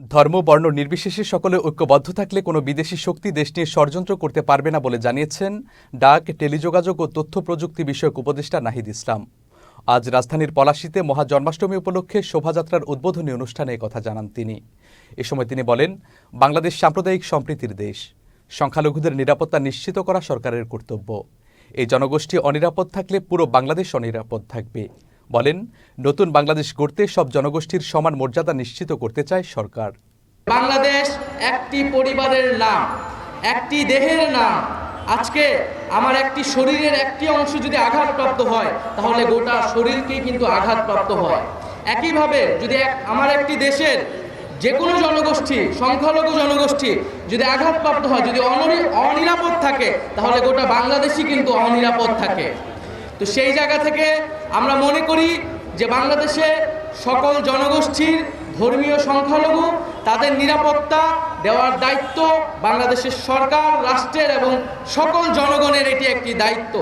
ধর্ম, বর্ণ নির্বিশেষে সকলে ঐক্যবদ্ধ থাকলে কোনো বিদেশি শক্তি দেশ নিয়ে ষড়যন্ত্র করতে পারবে না বলে জানিয়েছেন ডাক, টেলিযোগাযোগ ও তথ্য প্রযুক্তি বিষয়ক উপদেষ্টা নাহিদ ইসলাম। আজ রাজধানীর পলাশীতে মহা জন্মাষ্টমী উপলক্ষে শোভাযাত্রার উদ্বোধনী অনুষ্ঠানে কথা জানান তিনি। এ সময় তিনি বলেন, বাংলাদেশ সাম্প্রদায়িক সম্প্রীতির দেশ। সংখ্যালঘুদের নিরাপত্তা নিশ্চিত করা সরকারের কর্তব্য। এই জনগোষ্ঠী অনিরাপদ থাকলে পুরো বাংলাদেশ অনিরাপদ থাকবে। বলেন, নতুন বাংলাদেশ গড়তে সব জনগোষ্ঠীর সমান মর্যাদা নিশ্চিত করতে চায় সরকার। বাংলাদেশ একটি পরিবারের নাম, একটি দেহের নাম। আজকে আমার একটি শরীরের একটি অংশ যদি আঘাতপ্রাপ্ত হয়, তাহলে গোটা শরীরকেই কিন্তু আঘাতপ্রাপ্ত হয়। একইভাবে যদি আমার একটি দেশের যে কোনো জনগোষ্ঠী, সংখ্যালঘু জনগোষ্ঠী যদি আঘাতপ্রাপ্ত হয়, যদি অনরি- অনিরাপদ থাকে, তাহলে গোটা বাংলাদেশই কিন্তু অনিরাপদ থাকে। তো সেই জায়গা থেকে আমরা মনে করি যে বাংলাদেশে সকল জনগোষ্ঠীর ধর্মীয় সংখ্যালঘু তাদের নিরাপত্তা দেওয়ার দায়িত্ব বাংলাদেশের সরকার, রাষ্ট্রের এবং সকল জনগণের এটি একটি দায়িত্ব।